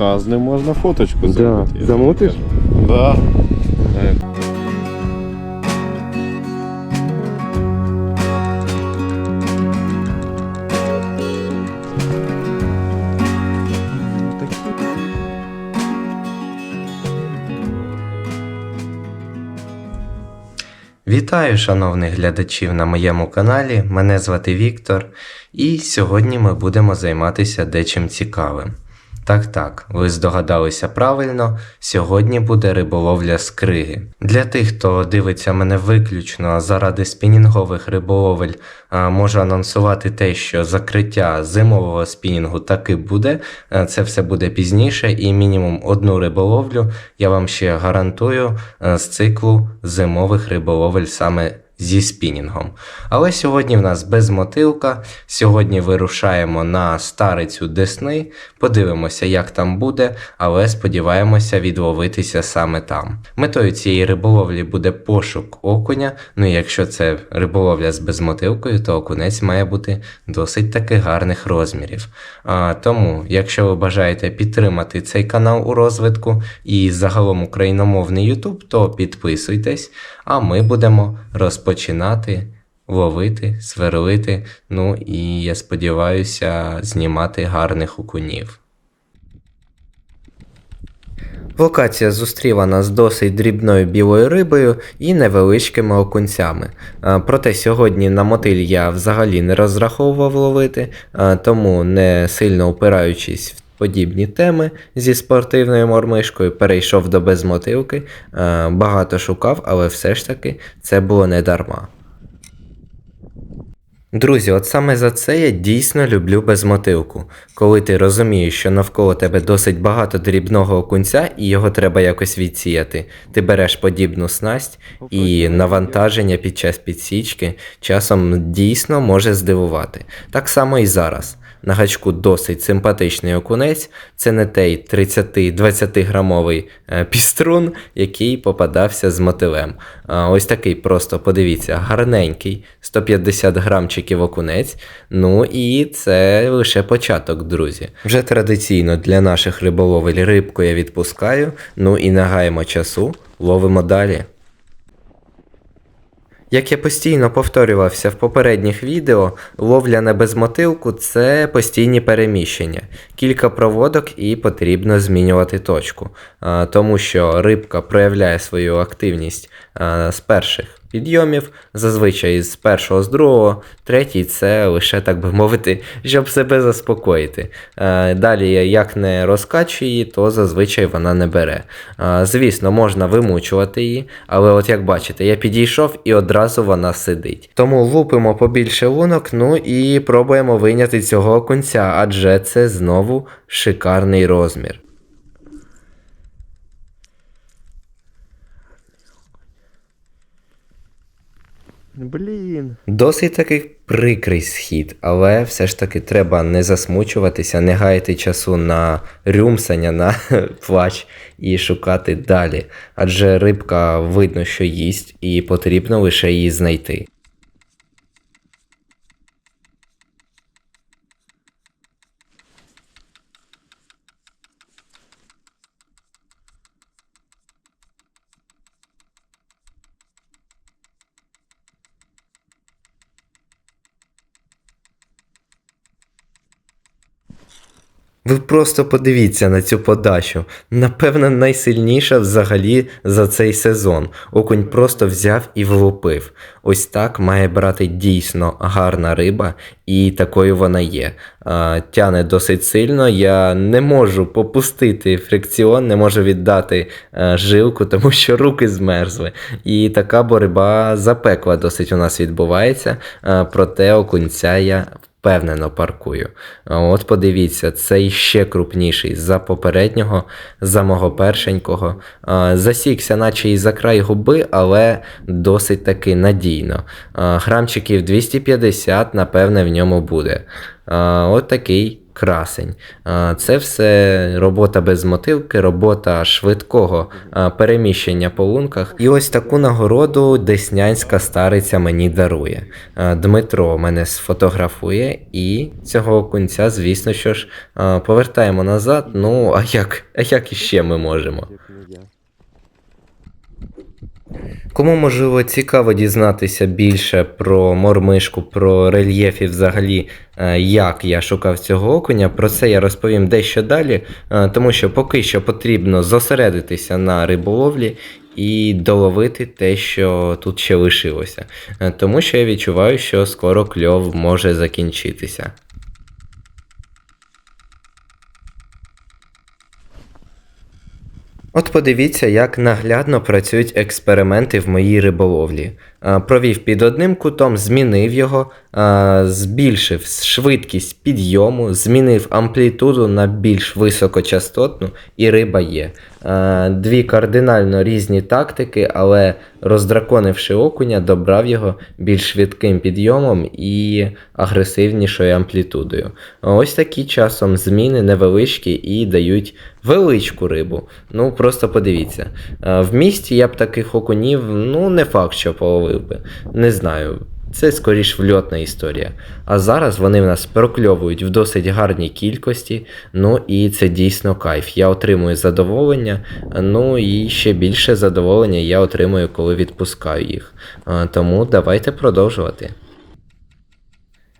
Та з ним можна фоточку Да. зробити. я Замутиш? Да. Вітаю, шановних глядачів на моєму каналі. Мене звати Віктор, і сьогодні ми будемо займатися дечим цікавим. Так, так, ви здогадалися правильно, сьогодні буде риболовля з криги. Для тих, хто дивиться мене виключно заради спінінгових риболовель, можу анонсувати те, що закриття зимового спінінгу таки буде. Це все буде пізніше, і мінімум одну риболовлю я вам ще гарантую з циклу зимових риболовель саме зі спінінгом. Але сьогодні в нас без мотилка. Сьогодні вирушаємо на старицю Десни, подивимося, як там буде, але сподіваємося відловитися саме там. Метою цієї риболовлі буде пошук окуня. Ну і якщо це риболовля з безмотилкою, то окунець має бути досить таки гарних розмірів. А, тому, якщо ви бажаєте підтримати цей канал у розвитку і загалом україномовний YouTube, то підписуйтесь, а ми будемо розпочинати ловити, сверлити. Ну і я сподіваюся, знімати гарних окунів. Локація зустріла нас досить дрібною білою рибою і невеличкими окунцями. Проте сьогодні на мотиль я взагалі не розраховував ловити, тому не сильно опираючись в подібні теми зі спортивною мормишкою, перейшов до безмотилки, а, багато шукав, але все ж таки це було не дарма. Друзі, от саме за це я дійсно люблю безмотилку. Коли ти розумієш, що навколо тебе досить багато дрібного окунця і його треба якось відсіяти, ти береш подібну снасть, і навантаження під час підсічки часом дійсно може здивувати. Так само і зараз. На гачку досить симпатичний окунець, це не той 30-20 грамовий е, піструн, який попадався з мотилем. Ось такий просто, подивіться, гарненький, 150 грамчиків окунець. Ну і це лише початок, друзі. Вже традиційно для наших риболовель рибку я відпускаю, ну і не гаємо часу, ловимо далі. Як я постійно повторювався в попередніх відео, ловля на безмотилку це постійні переміщення. Кілька проводок і потрібно змінювати точку, тому що рибка проявляє свою активність з перших підйомів, зазвичай з першого, з другого, третій це лише, так би мовити, щоб себе заспокоїти. Е, Далі, як не розкачує її, то зазвичай вона не бере. Е, Звісно, можна вимучувати її, але от як бачите, я підійшов і одразу вона сидить. Тому лупимо побільше лунок, ну і пробуємо вийняти цього окунця, адже це знову шикарний розмір. Блін. Досить такий прикрий схід, але все ж таки треба не засмучуватися, не гаяти часу на рюмсання, на плач і шукати далі. Адже рибка видно, що їсть, і потрібно лише її знайти. Ви просто подивіться на цю подачу. Напевно, найсильніша взагалі за цей сезон. Окунь просто взяв і влупив. Ось так має брати дійсно гарна риба, і такою вона є. Тяне досить сильно. Я не можу попустити фрикціон, не можу віддати жилку, тому що руки змерзли. І така боротьба запекла досить у нас відбувається. Проте окунця я впевнено паркую. От подивіться, цей ще крупніший за попереднього, за мого першенького. Засікся, наче і за край губи, але досить таки надійно. Грамчиків 250, напевне, в ньому буде. От такий красень. Це все робота без мотивки, робота швидкого переміщення по лунках. І ось таку нагороду деснянська стариця мені дарує. Дмитро мене сфотографує, і цього кунця, звісно, що ж, повертаємо назад. Ну, а як, а як іще ми можемо? Кому можливо цікаво дізнатися більше про мормишку, про рельєф і взагалі, е, як я шукав цього окуня, про це я розповім дещо далі, е, тому що поки що потрібно зосередитися на риболовлі і доловити те, що тут ще лишилося. Е, Тому що я відчуваю, що скоро кльов може закінчитися. От подивіться, як наглядно працюють експерименти в моїй риболовлі. Провів під одним кутом, змінив його, збільшив швидкість підйому, змінив амплітуду на більш високочастотну, і риба є. Дві кардинально різні тактики, але роздраконивши окуня, добрав його більш швидким підйомом і агресивнішою амплітудою. Ось такі часом зміни невеличкі і дають величку рибу. Ну просто подивіться. Е, В місті я б таких окунів, ну не факт, що половив би. Не знаю. Це скоріш вльотна історія. А зараз вони в нас прокльовують в досить гарній кількості. Ну і це дійсно кайф. Я отримую задоволення, ну і ще більше задоволення я отримую, коли відпускаю їх. Е, Тому давайте продовжувати.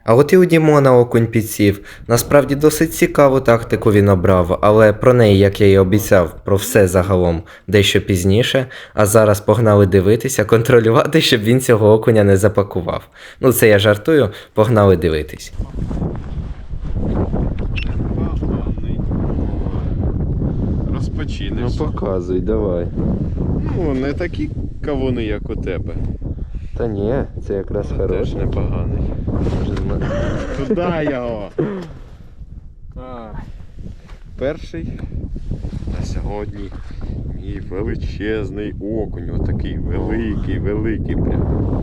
А от і у Дімона окунь підсів. Насправді досить цікаву тактику він обрав, але про неї, як я і обіцяв, про все загалом дещо пізніше. А зараз погнали дивитися, контролювати, щоб він цього окуня не запакував. Ну це я жартую, погнали дивитись. Ну, показуй, давай. Ну, не такі кавуни, як у тебе. Та ні, це якраз Теж непоганий. Може, з мене- Туди його. Перший на сьогодні мій величезний окунь. Отакий великий, великий прям.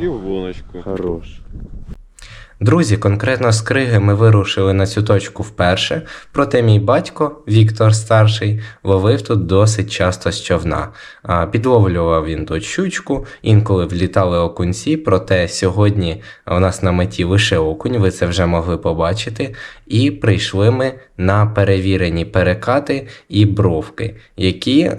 І в луночку. Хорош. Друзі, конкретно з Криги ми вирушили на цю точку вперше, проте мій батько, Віктор старший, ловив тут досить часто з човна. Підловлював він тут щучку, інколи влітали окунці, проте сьогодні у нас на меті лише окунь, ви це вже могли побачити. І прийшли ми на перевірені перекати і бровки, які е,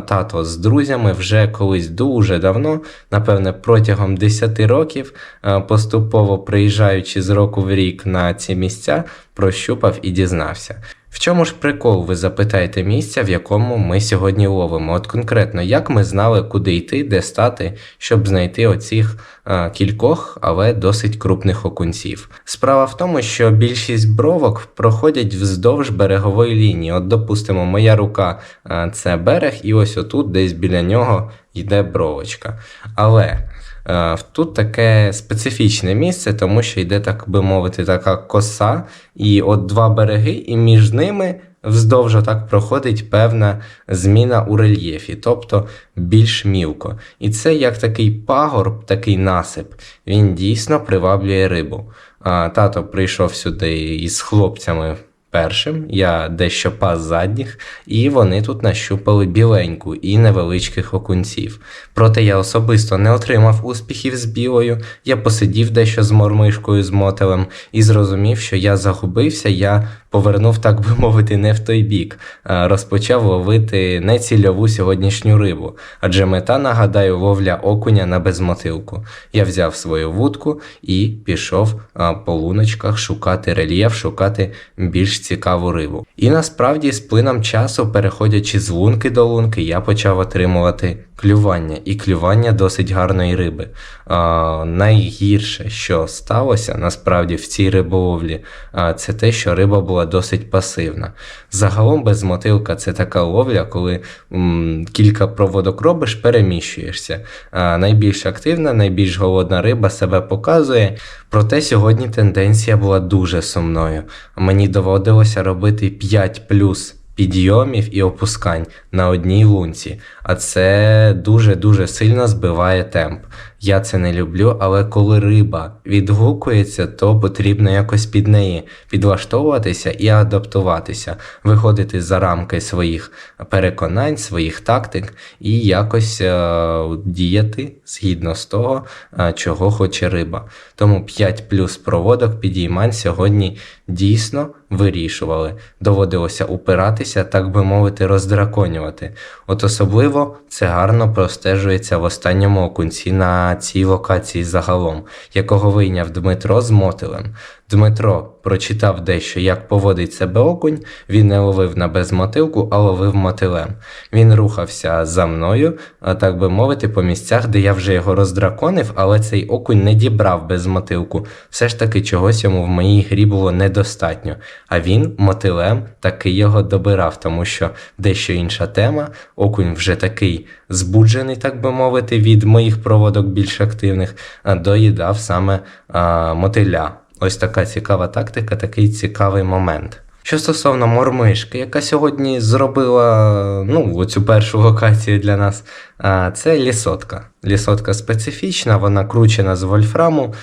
тато з друзями вже колись дуже давно, напевне, протягом 10 років, е, поступово приїжджаючи з року в рік на ці місця, прощупав і дізнався. В чому ж прикол, ви запитаєте місця, в якому ми сьогодні ловимо? От конкретно, як ми знали, куди йти, де стати, щоб знайти оцих е, кількох, але досить крупних окунців. Справа в тому, що більшість бровок проходять вздовж берегової лінії. От, допустимо, моя рука е, це берег, і ось отут, десь біля нього, йде бровочка. Але Тут таке специфічне місце, тому що йде, так би мовити, така коса, і от два береги, і між ними вздовж так проходить певна зміна у рельєфі, тобто більш мілко. І це як такий пагорб, такий насип. Він дійсно приваблює рибу. А, Тато прийшов сюди із хлопцями. Першим я дещо пас задніх, і вони тут нащупали біленьку і невеличких окунців. Проте я особисто не отримав успіхів з білою, я посидів дещо з мормишкою з мотелем і зрозумів, що я загубився, я повернув, так би мовити, не в той бік, а розпочав ловити нецільову сьогоднішню рибу. Адже мета, нагадаю, ловля окуня на безмотилку. Я взяв свою вудку і пішов по луночках шукати рельєф, шукати більш цікаву рибу. І насправді з плином часу, переходячи з лунки до лунки, я почав отримувати клювання, і клювання досить гарної риби. А, найгірше, що сталося насправді в цій риболовлі, а, це те, що риба була досить пасивна. Загалом безмотилка це така ловля, коли м, кілька проводок робиш, переміщуєшся. А, найбільш активна, найбільш голодна риба себе показує. Проте сьогодні тенденція була дуже сумною. Мені доводилося робити 5 плюс підйомів і опускань на одній лунці, а це дуже-дуже сильно збиває темп. Я це не люблю, але коли риба відгукується, то потрібно якось під неї підлаштовуватися і адаптуватися, виходити за рамки своїх переконань, своїх тактик і якось е, діяти згідно з того, е, чого хоче риба. Тому 5 плюс проводок підіймань сьогодні дійсно вирішували. Доводилося упиратися, так би мовити, роздраконювати. От особливо це гарно простежується в останньому окунці на цій локації загалом, якого вийняв Дмитро з мотилем. Дмитро прочитав дещо, як поводить себе окунь, він не ловив на безмотилку, а ловив мотилем. Він рухався за мною, так би мовити, по місцях, де я вже його роздраконив, але цей окунь не дібрав безмотилку. Все ж таки чогось йому в моїй грі було недостатньо. А він мотилем таки його добирав, тому що дещо інша тема. Окунь вже такий збуджений, так би мовити, від моїх проводок більш активних, доїдав саме а, мотиля. Ось така цікава тактика, такий цікавий момент. Що стосовно мормишки, яка сьогодні зробила ну, оцю першу локацію для нас, це лісотка. Лісотка специфічна, вона кручена з вольфраму,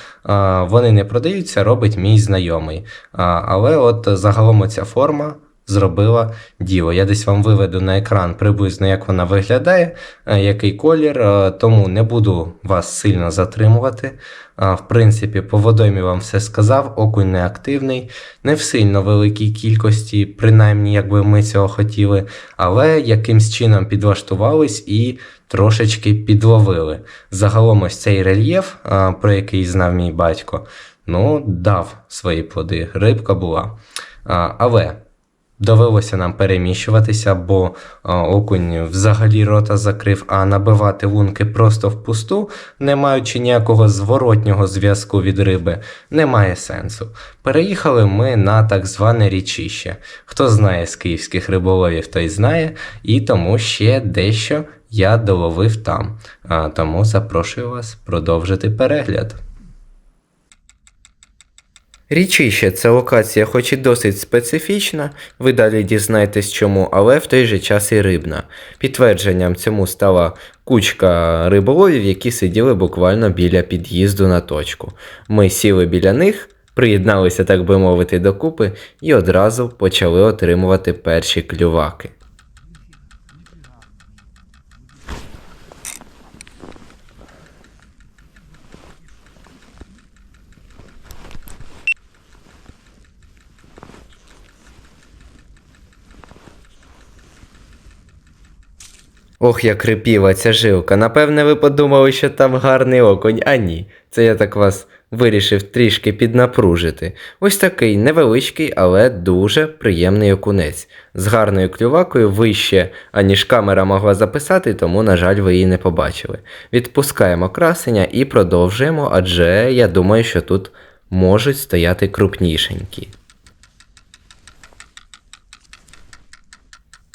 вони не продаються, робить мій знайомий. Але от загалом оця форма зробила діло. Я десь вам виведу на екран приблизно, як вона виглядає, е, який колір, е, тому не буду вас сильно затримувати. В принципі, по водоймі вам все сказав, окунь не активний, не в сильно великій кількості, принаймні, як би ми цього хотіли, але якимсь чином підлаштувались і трошечки підловили. Загалом ось цей рельєф, про який знав мій батько, ну, дав свої плоди. Рибка була. Але довелося нам переміщуватися, бо а, окунь взагалі рота закрив, а набивати лунки просто впусту, не маючи ніякого зворотнього зв'язку від риби, немає сенсу. Переїхали ми на так зване річище. Хто знає з київських риболовів, той знає, і тому ще дещо я доловив там. Тому запрошую вас продовжити перегляд. Річище це локація, хоч і досить специфічна, ви далі дізнаєтесь чому, але в той же час і рибна. Підтвердженням цьому стала кучка риболовів, які сиділи буквально біля під'їзду на точку. Ми сіли біля них, приєдналися, так би мовити, докупи і одразу почали отримувати перші клюваки. Ох, як рипіла ця жилка. Напевне, ви подумали, що там гарний окунь, а ні. Це я так вас вирішив трішки піднапружити. Ось такий невеличкий, але дуже приємний окунець. З гарною клювакою вище, аніж камера могла записати, тому, на жаль, ви її не побачили. Відпускаємо красення і продовжуємо, адже я думаю, що тут можуть стояти крупнішенькі.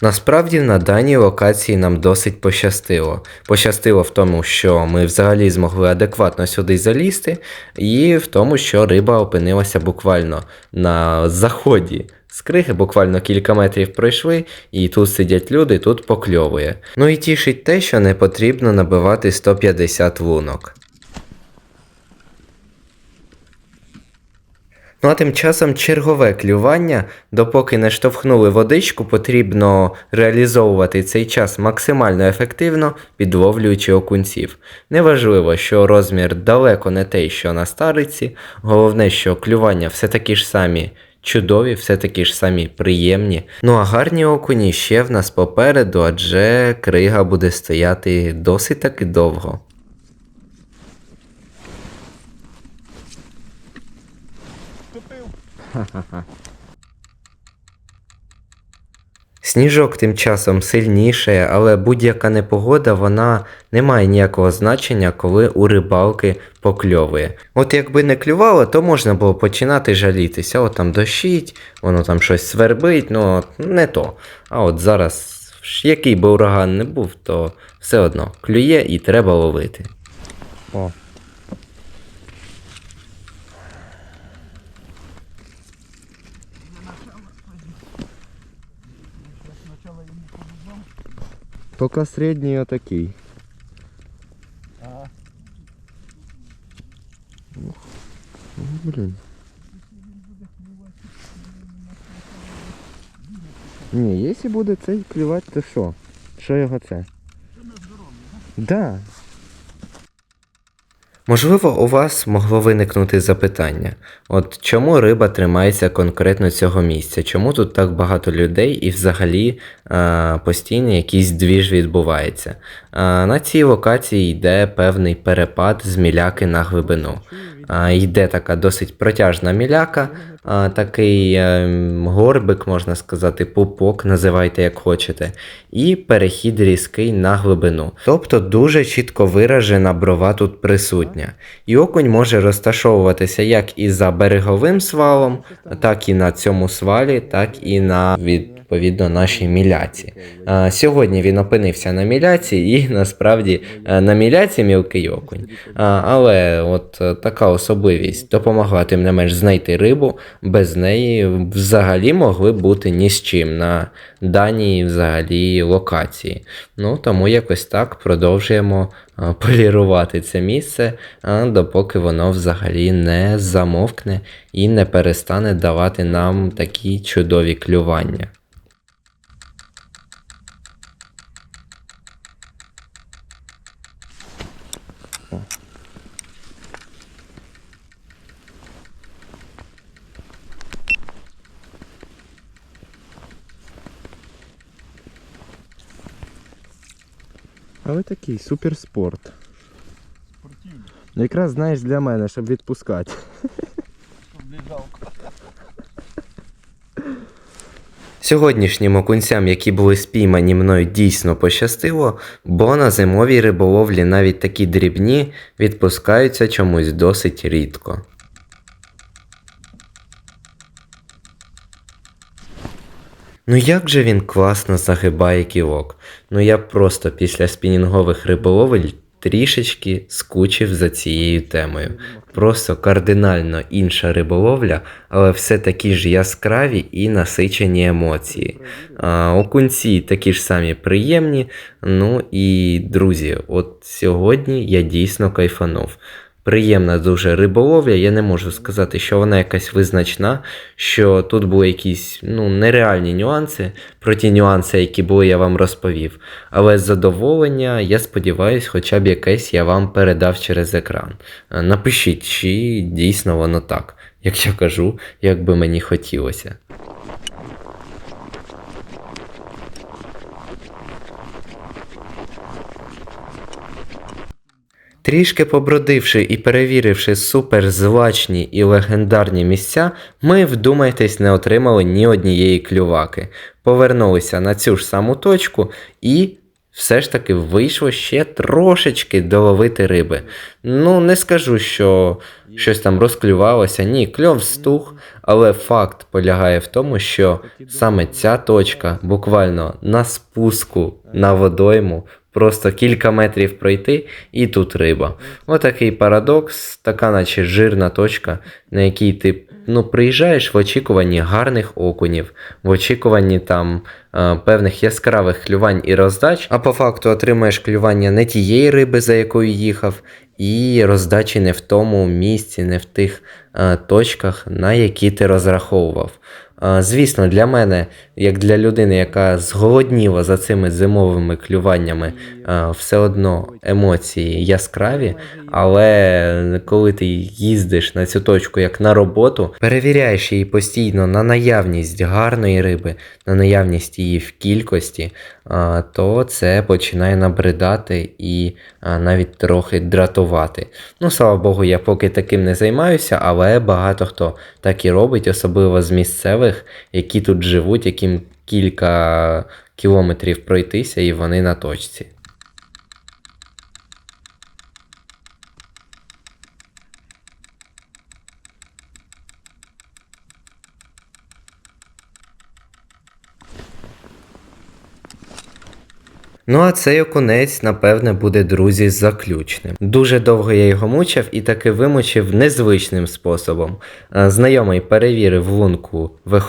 Насправді на даній локації нам досить пощастило. Пощастило в тому, що ми взагалі змогли адекватно сюди залізти, і в тому, що риба опинилася буквально на заході. З криги буквально кілька метрів пройшли, і тут сидять люди, тут покльовує. Ну і тішить те, що не потрібно набивати 150 лунок. Ну а тим часом чергове клювання, допоки не штовхнули водичку, потрібно реалізовувати цей час максимально ефективно, підловлюючи окунців. Неважливо, що розмір далеко не той, що на стариці, головне, що клювання все такі ж самі чудові, все такі ж самі приємні. Ну а гарні окуні ще в нас попереду, адже крига буде стояти досить таки довго. Сніжок тим часом сильніше, але будь-яка непогода вона не має ніякого значення, коли у рибалки покльовує. От якби не клювало, то можна було починати жалітися. От там дощить, воно там щось свербить, ну не то. А от зараз, який би ураган не був, то все одно клює і треба ловити. О. Только средний отакий. Ага. Ну, блин. Не, если буде цей клювати, то що? Що його це? Це на здоров'я, так? Да. Можливо, у вас могло виникнути запитання: от чому риба тримається конкретно цього місця? Чому тут так багато людей і взагалі а, постійно якийсь двіж відбувається? А, на цій локації йде певний перепад з міляки на глибину. Йде така досить протяжна міляка, такий ем, горбик, можна сказати, пупок, називайте як хочете, і перехід різкий на глибину. Тобто дуже чітко виражена брова тут присутня. І окунь може розташовуватися як і за береговим свалом, так і на цьому свалі, так і на відповідно нашій міляці. Сьогодні він опинився на міляці, і насправді е, на міляці мілкий окунь. Але от е, така особливість допомогла тим не менш знайти рибу. Без неї взагалі могли бути ні з чим на даній взагалі локації. Ну тому якось так продовжуємо полірувати це місце, допоки воно взагалі не замовкне і не перестане давати нам такі чудові клювання. Але такий суперспорт. Ну, Якраз знаєш для мене, щоб відпускати. Сьогоднішнім окунцям, які були спіймані мною, дійсно пощастило, бо на зимовій риболовлі навіть такі дрібні відпускаються чомусь досить рідко. Ну як же він класно загибає кілок. Ну я просто після спінінгових риболовель трішечки скучив за цією темою. Просто кардинально інша риболовля, але все такі ж яскраві і насичені емоції. А, окунці такі ж самі приємні. Ну і друзі, от сьогодні я дійсно кайфанув. Приємна дуже риболовля, я не можу сказати, що вона якась визначна, що тут були якісь ну, нереальні нюанси про ті нюанси, які були, я вам розповів. Але задоволення, я сподіваюся, хоча б якесь я вам передав через екран. Е, Напишіть, чи дійсно воно так, як я кажу, як би мені хотілося. Трішки побродивши і перевіривши суперзвачні і легендарні місця, ми, вдумайтесь, не отримали ні однієї клюваки. Повернулися на цю ж саму точку і все ж таки вийшло ще трошечки доловити риби. Ну, не скажу, що щось там розклювалося, ні, кльов стух, але факт полягає в тому, що саме ця точка буквально на спуску на водойму. Просто кілька метрів пройти, і тут риба. Отакий парадокс, така наче жирна точка, на якій ти ну, приїжджаєш в очікуванні гарних окунів, в очікуванні там е, певних яскравих клювань і роздач, а по факту отримаєш клювання не тієї риби, за якою їхав, і роздачі не в тому місці, не в тих е, точках, на які ти розраховував. Е, Звісно, для мене, як для людини, яка зголодніла за цими зимовими клюваннями, е, все одно емоції яскраві, але коли ти їздиш на цю точку як на роботу, перевіряєш її постійно на наявність гарної риби, на наявність її в кількості, е, то це починає набридати і е, навіть трохи дратувати. Ну, слава Богу, я поки таким не займаюся, але багато хто так і робить, особливо з місцевих, які тут живуть, яким кілька кілометрів пройтися, і вони на точці. Ну а цей окунець, напевне, буде друзі заключним. Дуже довго я його мучив і таки вимучив незвичним способом. Е, Знайомий перевірив лунку в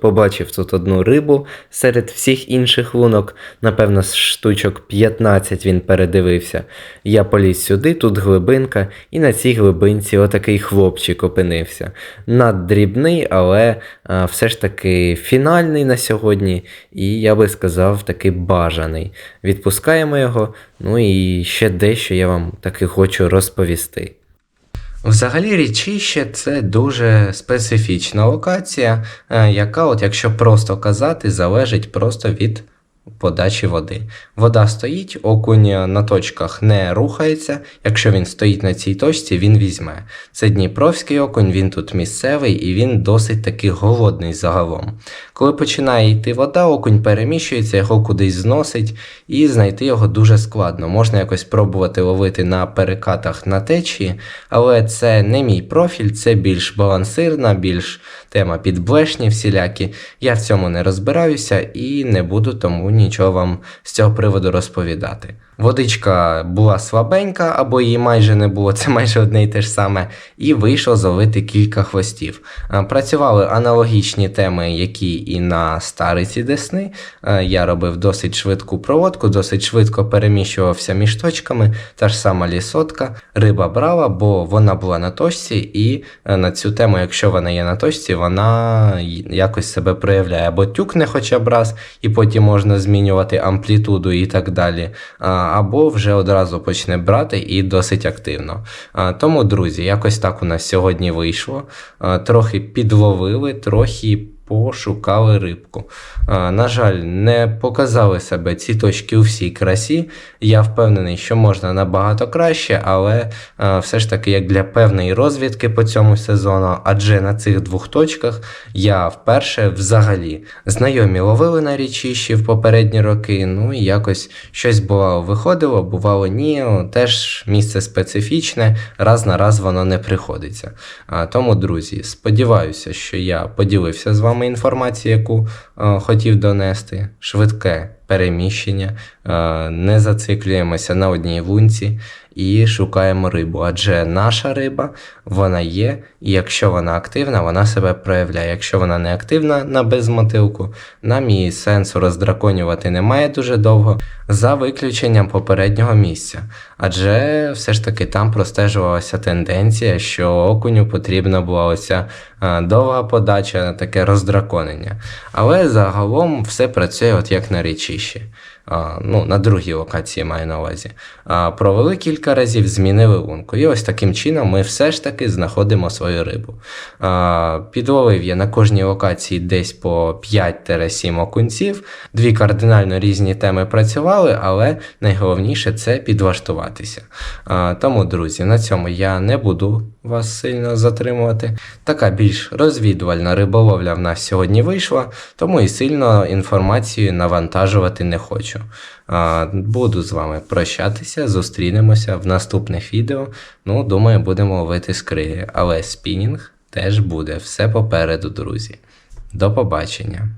побачив тут одну рибу серед всіх інших лунок. Напевно, з штучок 15 він передивився. Я поліз сюди, тут глибинка, і на цій глибинці отакий хлопчик опинився. Наддрібний, але все ж таки фінальний на сьогодні, і я би сказав, таки бажаний. Відпускаємо його, ну і ще дещо я вам таки хочу розповісти. Взагалі річище це дуже специфічна локація, е, яка, от якщо просто казати, залежить просто від подачі води. Вода стоїть, окунь на точках не рухається. Якщо він стоїть на цій точці, він візьме. Це Дніпровський окунь, він тут місцевий і він досить таки голодний загалом. Коли починає йти вода, окунь переміщується, його кудись зносить, і знайти його дуже складно. Можна якось пробувати ловити на перекатах на течії, але це не мій профіль, це більш балансирна, більш тема підблешні всілякі. Я в цьому не розбираюся і не буду тому нічого вам з цього приводу розповідати. Водичка була слабенька, або її майже не було, це майже одне і те ж саме, і вийшло зловити кілька хвостів. Працювали аналогічні теми, які і на стариці Десни. Я робив досить швидку проводку, досить швидко переміщувався між точками, та ж сама лісотка. Риба брала, бо вона була на точці, і е, на цю тему, якщо вона є на точці, вона якось себе проявляє. Або тюкне хоча б раз, і потім можна змінювати амплітуду і так далі. Або вже одразу почне брати і досить активно. Тому, друзі, якось так у нас сьогодні вийшло. Трохи підловили, трохи пошукали рибку. На жаль, не показали себе ці точки у всій красі. Я впевнений, що можна набагато краще, але все ж таки, як для певної розвідки по цьому сезону, адже на цих двох точках я вперше взагалі знайомі ловили на річищі в попередні роки. Ну і якось щось бувало виходило, бувало ні. Теж місце специфічне, раз на раз воно не приходиться. Тому, друзі, сподіваюся, що я поділився з вами інформацією, яку е, хотів донести. Швидке переміщення, е, не зациклюємося на одній лунці і шукаємо рибу. Адже наша риба вона є, і якщо вона активна, вона себе проявляє. Якщо вона не активна на безмотилку, нам її сенсу роздраконювати немає дуже довго, за виключенням попереднього місця. Адже все ж таки там простежувалася тенденція, що окуню потрібна була оця е, довга подача, таке роздраконення. Але загалом все працює от як на річищі. А, ну, на другій локації маю на увазі. Провели кілька разів, змінили лунку. І ось таким чином ми все ж таки знаходимо свою рибу. Підловив я на кожній локації десь по 5-7 окунців. Дві кардинально різні теми працювали, але найголовніше це підлаштуватися. Тому, друзі, на цьому я не буду вас сильно затримувати. Така більш розвідувальна риболовля в нас сьогодні вийшла, тому і сильно інформацію навантажувати не хочу. А, Буду з вами прощатися, зустрінемося в наступних відео. Ну, думаю, будемо ловити скриги, але спінінг теж буде все попереду, друзі. До побачення!